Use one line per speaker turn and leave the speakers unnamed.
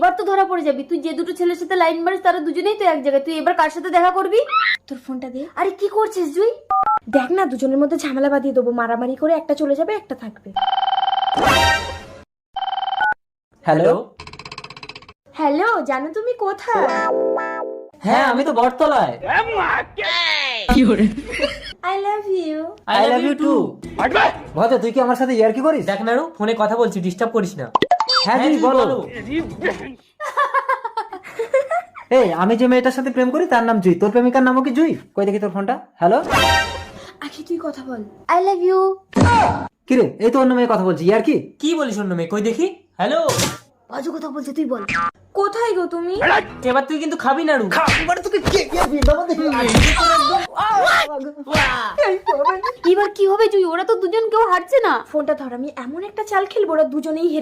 এবার তো ধরা পড়ে যাবি। তুই যে দুটো ছেলের সাথে লাইন মারিস তারা দুজনেই তো এক জায়গায়। তুই এবার কার সাথে দেখা করবি?
তোর ফোনটা দে।
আরে কি করছিস জুই?
দেখ না দুজনের মধ্যে ঝামেলা বাঁধিয়ে দেবো। মারামারি করে একটা চলে যাবে একটা থাকবে।
হ্যালো?
হ্যালো? জানো তুমি কোথায়?
হ্যাঁ আমি তো বটতলায়।
I love you
I love you too Bhaja তুই কি আমার সাথে ইয়ার কি করিস?
দেখ নাড়ু ফোনে কথা বলছি ডিস্টার্ব করিস না।
হ্যাঁ তুই বলো। এই আমি যে মেয়েটার সাথে প্রেম করি তার নাম জুই। তোর প্রেমিকার নামও কি জুই? কই দেখি তোর ফোনটা। হ্যালো?
আখি তুই কথা বল।
আই লাভ ইউ
কিরে এই তো অন্য মেয়ে কথা বলছি। ইয়ার কি?
কি বলিস অন্য মেয়ে? কই দেখি? হ্যালো?
বাজু কথা বলছে তুই বল।
কোথায় গো তুমি?
এবার তুই কিন্তু খাবি না নাড়ু
এবার কি হবে। জুই? ওরা তো দুজন কেউ হারছে না।
ফোনটা ধর আমি এমন একটা চাল খেলব ওরা দুজনেই হেরে